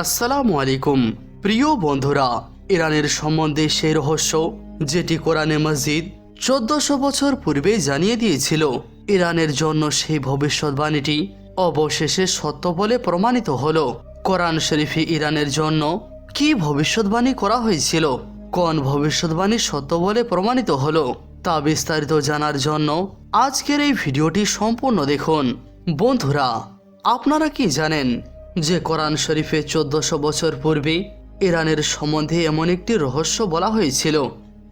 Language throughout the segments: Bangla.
আসসালামু আলাইকুম। প্রিয় বন্ধুরা, ইরানের সম্বন্ধে সেই রহস্য, যেটি কোরআনে মসজিদ চোদ্দশো বছর পূর্বেই জানিয়ে দিয়েছিল, ইরানের জন্য সেই ভবিষ্যৎবাণীটি অবশেষে সত্য বলে প্রমাণিত হল। কোরআন শরীফে ইরানের জন্য কি ভবিষ্যৎবাণী করা হয়েছিল, কোন ভবিষ্যৎবাণী সত্য বলে প্রমাণিত হলো, তা বিস্তারিত জানার জন্য আজকের এই ভিডিওটি সম্পূর্ণ দেখুন। বন্ধুরা, আপনারা কি জানেন যে কোরআন শরীফে চোদ্দশো বছর পূর্বে ইরানের সম্বন্ধে এমন একটি রহস্য বলা হয়েছিল,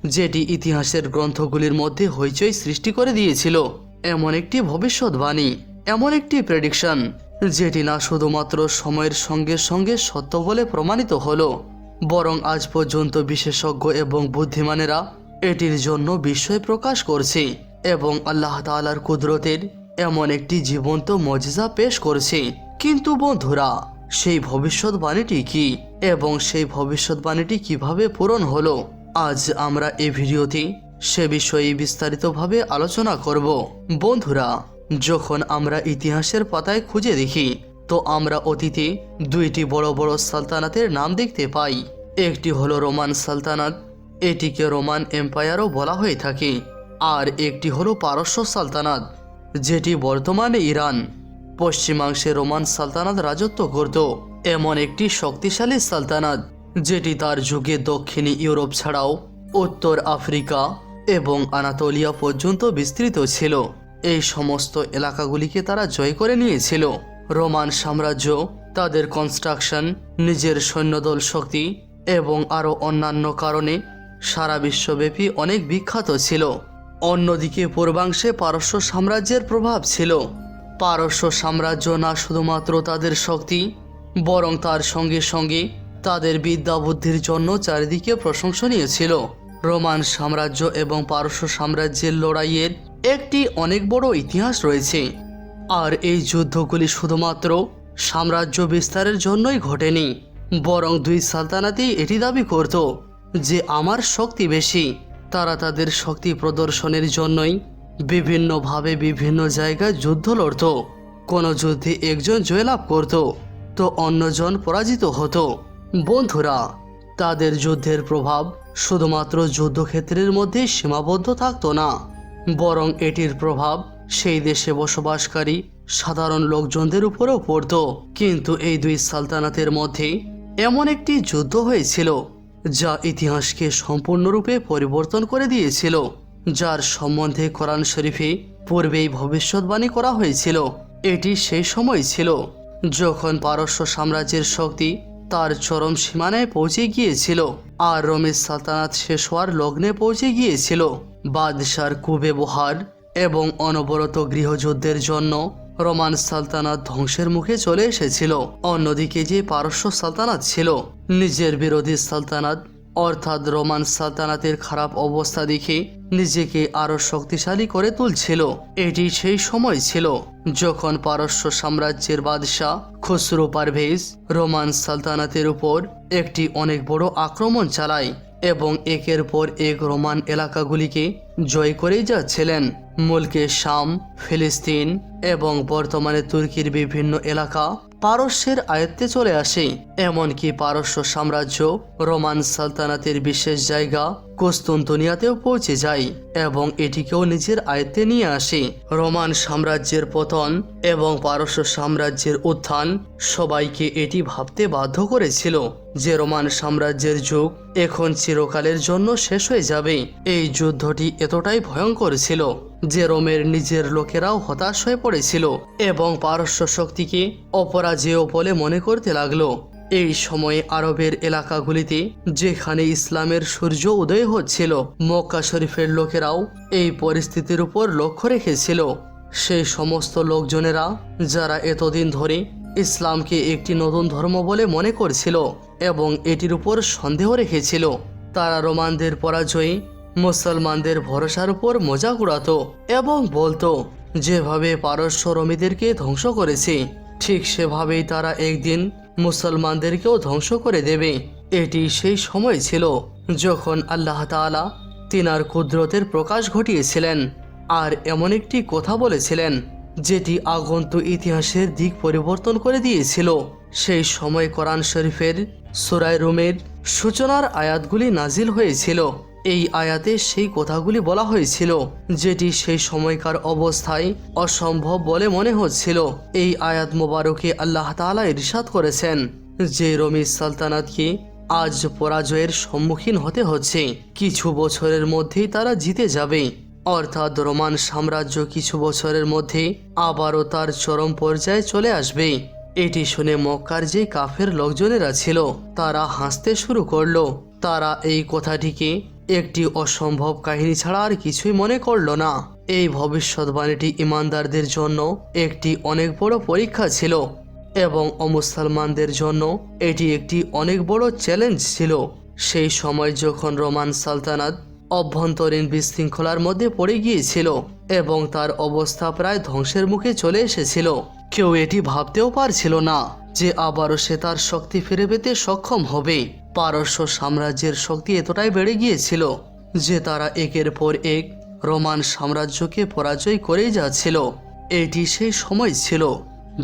যেটি ইতিহাসের গ্রন্থগুলির মধ্যে হইচই সৃষ্টি করে দিয়েছিল। এমন একটি ভবিষ্যৎবাণী, এমন একটি প্রেডিকশন যেটি না শুধুমাত্র সময়ের সঙ্গে সঙ্গে সত্য বলে প্রমাণিত হলো, বরং আজ পর্যন্ত বিশেষজ্ঞ এবং বুদ্ধিমানেরা এটির জন্য বিস্ময় প্রকাশ করছে এবং আল্লাহ তাআলার কুদরতের এমন একটি জীবন্ত মজিজা পেশ করছে। কিন্তু বন্ধুরা, সেই ভবিষ্যৎবাণীটি কি এবং সেই ভবিষ্যৎবাণীটি কীভাবে পূরণ হলো? আজ আমরা এই ভিডিওতে সে বিষয়ে বিস্তারিতভাবে আলোচনা করব। বন্ধুরা, যখন আমরা ইতিহাসের পাতায় খুঁজে দেখি, তো আমরা অতীতে দুইটি বড় বড় সালতানাতের নাম দেখতে পাই। একটি হলো রোমান সালতানাত, এটিকে রোমান এম্পায়ারও বলা হয়ে থাকে। আর একটি হলো পারস্য সালতানাত, যেটি বর্তমানে ইরান। পশ্চিমাংশে রোমান সালতানাত রাজত্ব করত এমন একটি শক্তিশালী সালতানাত, যেটি তার যুগে দক্ষিণী ইউরোপ ছাড়াও উত্তর আফ্রিকা এবং আনাতোলিয়া পর্যন্ত বিস্তৃত ছিল। এই সমস্ত এলাকাগুলিকে তারা জয় করে নিয়েছিল। রোমান সাম্রাজ্য, তাদের কনস্ট্রাকশন নিজের সৈন্যদল শক্তি এবং আরও অন্যান্য কারণে সারা বিশ্বব্যাপী অনেক বিখ্যাত ছিল। অন্যদিকে পূর্বাংশে পারস্য সাম্রাজ্যের প্রভাব ছিল। পারস্য সাম্রাজ্য না শুধুমাত্র তাদের শক্তি, বরং তার সঙ্গে সঙ্গে তাদের বিদ্যা বুদ্ধির জন্য চারিদিকে প্রশংসনীয় ছিল রোমান সাম্রাজ্য এবং পারস্য সাম্রাজ্যের লড়াইয়ের একটি অনেক বড় ইতিহাস রয়েছে। আর এই যুদ্ধগুলি শুধুমাত্র সাম্রাজ্য বিস্তারের জন্যই ঘটেনি, বরং দুই সালতানাতেই এটি দাবি করত যে, আমার শক্তি বেশি, তারা তাদের শক্তি প্রদর্শনের জন্যই বিভিন্নভাবে বিভিন্ন জায়গায় যুদ্ধ লড়ত। কোনো যুদ্ধে একজন জয়লাভ করত, তো অন্যজন পরাজিত হতো। বন্ধুরা, তাদের যুদ্ধের প্রভাব শুধুমাত্র যুদ্ধক্ষেত্রের মধ্যে সীমাবদ্ধ থাকতো না, বরং এটির প্রভাব সেই দেশে বসবাসকারী সাধারণ লোকজনদের উপরেও পড়ত। কিন্তু এই দুই সালতানাতের মধ্যে এমন একটি যুদ্ধ হয়েছিল, যা ইতিহাসকে সম্পূর্ণরূপে পরিবর্তন করে দিয়েছিল। যার সম্বন্ধে কোরআন শরীফে পূর্বেই ভবিষ্যৎবাণী করা হয়েছিল, এটি সেই সময় ছিল যখন পারস্য সাম্রাজ্যের শক্তি তার চরম সীমানায় পৌঁছে গিয়েছিল আর রমেশ সালতানাত শেষ হওয়ার লগ্নে পৌঁছে গিয়েছিল। বাদশার কুব্যবহার এবং অনবরত গৃহযুদ্ধের জন্য রোমান সালতানাত ধ্বংসের মুখে চলে এসেছিল। অন্যদিকে যে পারস্য সালতানাত ছিল, নিজের বিরোধী সালতানাত অর্থাৎ রোমান সালতানাতের খারাপ অবস্থা দেখে নিজেকে আরও শক্তিশালী করে তুলছিল। এটি সেই সময় ছিল যখন পারস্য সাম্রাজ্যের বাদশাহ খসরু পারভেজ রোমান সালতানাতের উপর একটি অনেক বড় আক্রমণ চালায় এবং একের পর এক রোমান এলাকাগুলিকে জয় করেই যাচ্ছিলেন। মুলকে শাম, ফিলিস্তিন এবং বর্তমানে তুর্কির বিভিন্ন এলাকা পারস্যের আয়ত্তে চলে আসে। এমনকি পারস্য সাম্রাজ্য রোমান সালতানাতের বিশেষ জায়গা কোস্তুন্তনিয়াতেও পৌঁছে যায় এবং এটিকেও নিজের আয়ত্তে নিয়ে আসে। রোমান সাম্রাজ্যের পতন এবং পারস্য সাম্রাজ্যের উত্থান সবাইকে এটি ভাবতে বাধ্য করেছিল যে রোমান সাম্রাজ্যের যুগ এখন চিরকালের জন্য শেষ হয়ে যাবে। এই যুদ্ধটি এতটাই ভয়ঙ্কর ছিল যে রোমের নিজের লোকেরাও হতাশ হয়ে পড়েছিল এবং পারস্য শক্তিকে অপরাজেয় বলে মনে করতে লাগল। এই সময়ে আরবের এলাকাগুলিতে যেখানে ইসলামের সূর্য উদয় হচ্ছিল, মক্কা শরীফের লোকেরাও এই পরিস্থিতির উপর লক্ষ্য রেখেছিল। সেই সমস্ত লোকজনেরা যারা এতদিন ধরে ইসলামকে একটি নতুন ধর্ম বলে মনে করছিল এবং এটির উপর সন্দেহ রেখেছিল, তারা রোমানদের পরাজয়ে মুসলমানদের ভরসার উপর মজা উড়াতো এবং বলতো, যেভাবে পারস্য রমিদেরকে ধ্বংস করেছে, ঠিক সেভাবেই তারা একদিন মুসলমানদেরকেও ধ্বংস করে দেবে। এটি সেই সময় ছিল যখন আল্লাহ তাআলা তিনার কুদরতের প্রকাশ ঘটিয়েছিলেন। আর এমন একটি কথা বলেছিলেন, যেটি আগন্ত ইতিহাসের দিক পরিবর্তন করে দিয়েছিল। সেই সময় কোরআন শরীফের সুরায় রুমের সূচনার আয়াতগুলি নাজিল হয়েছিল। এই আয়াতে সেই কথাগুলি বলা হয়েছিল, যেটি সেই সময়কার অবস্থায় অসম্ভব বলে মনে হচ্ছিল। এই আয়াত মোবারকে আল্লাহ তাআলা ইরশাদ করেছেন, যে রমি সালতানাতকে আজ পরাজয়ের সম্মুখীন হতে হচ্ছে। কিছু বছরের মধ্যেই তারা জিতে যাবে। অর্থাৎ রোমান সাম্রাজ্য কিছু বছরের মধ্যে আবারও তার চরম পর্যায়ে চলে আসবে। এটি শুনে মক্কার যে কাফের লোকজনেরা ছিল, তারা হাসতে শুরু করল। তারা এই কথাটিকে একটি অসম্ভব কাহিনী ছাড়া আর কিছুই মনে করল না। এই ভবিষ্যৎবাণীটি ইমানদারদের জন্য একটি অনেক বড় পরীক্ষা ছিল এবং অমুসলমানদের জন্য এটি একটি অনেক বড় চ্যালেঞ্জ ছিল। সেই সময় যখন রোমান সালতানাত অভ্যন্তরীণ বিশৃঙ্খলার মধ্যে পড়ে গিয়েছিল এবং তার অবস্থা প্রায় ধ্বংসের মুখে চলে এসেছিল, কেউ এটি ভাবতেও পারছিল না যে আবারও সে তার শক্তি ফিরে পেতে সক্ষম হবে। পারস্য সাম্রাজ্যের শক্তি এতটাই বেড়ে গিয়েছিল যে তারা একের পর এক রোমান সাম্রাজ্যকে পরাজয় করেই যাচ্ছিল। এটি সেই সময় ছিল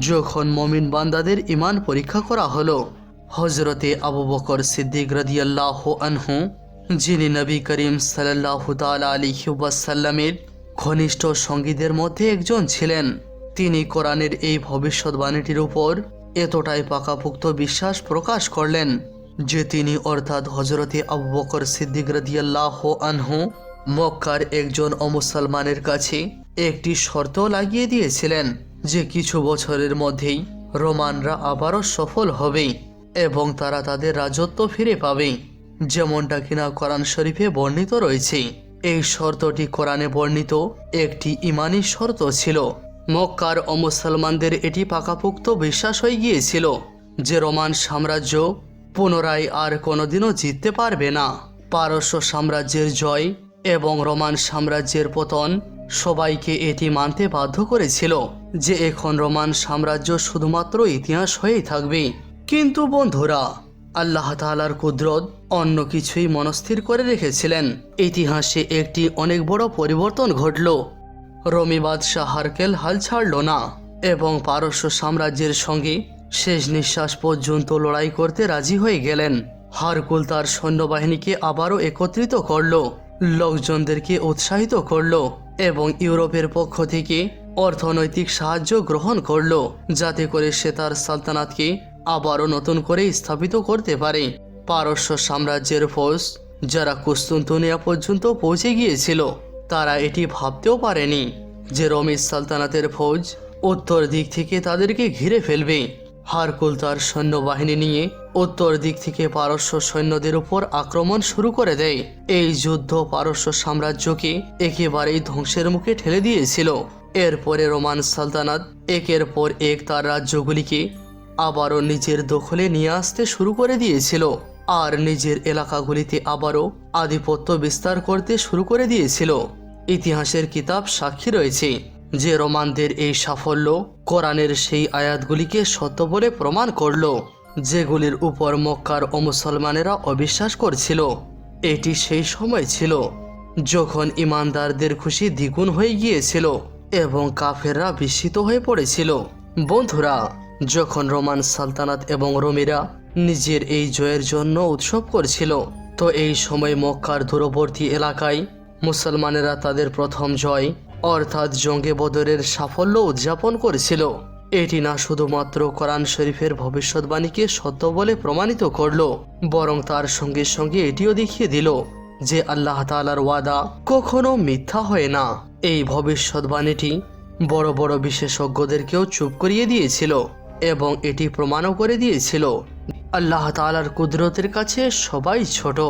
যখন মমিন বান্দাদের ইমান পরীক্ষা করা হলো। হজরতে আবু বকর সিদ্দিক রাদিয়াল্লাহ আনহু, যিনি নবী করিম সাল্লাহ আলী ওয়াসাল্লামের ঘনিষ্ঠ সঙ্গীদের মধ্যে একজন ছিলেন, তিনি কোরআনের এই ভবিষ্যৎবাণীটির উপর এতটাই পাকাপোক্ত বিশ্বাস প্রকাশ করলেন। যে তিনি অর্থাৎ হজরতে আবু বকর সিদ্দিক রাদিয়াল্লাহ আনহু মক্কার একজন অমুসলমানের কাছে একটি শর্ত লাগিয়ে দিয়েছিলেন যে কিছু বছরের মধ্যেই রোমানরা আবারও সফল হবে এবং তারা তাদের রাজত্ব ফিরে পাবে। যেমনটা কিনা কোরআন শরীফে বর্ণিত রয়েছে। এই শর্তটি কোরআনে বর্ণিত একটি ইমানি শর্ত ছিল। মক্কার অমুসলমানদের এটি পাকাপোক্ত বিশ্বাস হয়ে গিয়েছিল যে রোমান সাম্রাজ্য পুনরায় আর কোনোদিনও জিততে পারবে না। পারস্য সাম্রাজ্যের জয় এবং রোমান সাম্রাজ্যের পতন সবাইকে এটি মানতে বাধ্য করেছিল যে এখন রোমান সাম্রাজ্য শুধুমাত্র ইতিহাস হয়েই থাকবে। কিন্তু বন্ধুরা, আল্লাহ তাআলার কুদরত অন্য কিছুই মনস্থির করে রেখেছিলেন। ইতিহাসে একটি অনেক বড় পরিবর্তন ঘটল। রমি বাদশাহ হারকেল হাল ছাড়ল না এবং পারস্য সাম্রাজ্যের সঙ্গে শেষ নিঃশ্বাস পর্যন্ত লড়াই করতে রাজি হয়ে গেলেন। হারকুল তার সৈন্যবাহিনীকে আবারও একত্রিত করল, লোকজনদেরকে উৎসাহিত করল এবং ইউরোপের পক্ষ থেকে অর্থনৈতিক সাহায্য গ্রহণ করল, যাতে করে সে তার সালতানাতকে আবারও নতুন করে স্থাপিত করতে পারে। পারস্য সাম্রাজ্যের ফৌজ যারা কুস্তুন্তনিয়া পর্যন্ত পৌঁছে গিয়েছিল, তারা এটি ভাবতেও পারেনি যে রমিজ সালতানাতের ফৌজ উত্তর দিক থেকে তাদেরকে ঘিরে ফেলবে। হারকুল তার সৈন্যবাহিনী নিয়ে উত্তর দিক থেকে পারস্য সৈন্যদের উপর আক্রমণ শুরু করে দেয়। এই যুদ্ধ পারস্য সাম্রাজ্যকে একেবারেই ধ্বংসের মুখে ঠেলে দিয়েছিল। এরপরে রোমান সালতানাত একের পর এক তার রাজ্যগুলিকে আবারও নিজের দখলে নিয়ে আসতে শুরু করে দিয়েছিল আর নিজের এলাকাগুলিতে আবারও আধিপত্য বিস্তার করতে শুরু করে দিয়েছিল। ইতিহাসের কিতাব সাক্ষী রয়েছে। যে রোমানদের এই সাফল্য কোরআনের সেই আয়াতগুলিকে সত্য বলে প্রমাণ করল, যেগুলির উপর মক্কার অমুসলমানেরা অবিশ্বাস করছিল। এটি সেই সময় ছিল যখন ইমানদারদের খুশি দ্বিগুণ হয়ে গিয়েছিল এবং কাফেররা বিস্মিত হয়ে পড়েছিল। বন্ধুরা, যখন রোমান সালতানাত এবং রোমিরা নিজের এই জয়ের জন্য উৎসব করছিল, তো এই সময় মক্কার দূরবর্তী এলাকায় মুসলমানেরা তাদের প্রথম জয় অর্থাৎ জঙ্গে বদরের সাফল্য উদযাপন করেছিল। এটি না শুধুমাত্র কোরআন শরীফের ভবিষ্যৎবাণীকে সত্য বলে প্রমাণিত করল, বরং তার সঙ্গে সঙ্গে এটিও দেখিয়ে দিল যে আল্লাহ তাআলার ওয়াদা কখনো মিথ্যা হয় না। এই ভবিষ্যৎবাণীটি বড় বড় বিশেষজ্ঞদেরকেও চুপ করিয়ে দিয়েছিল এবং এটি প্রমাণও করে দিয়েছিল। আল্লাহ তালার কুদরতের কাছে সবাই ছোট।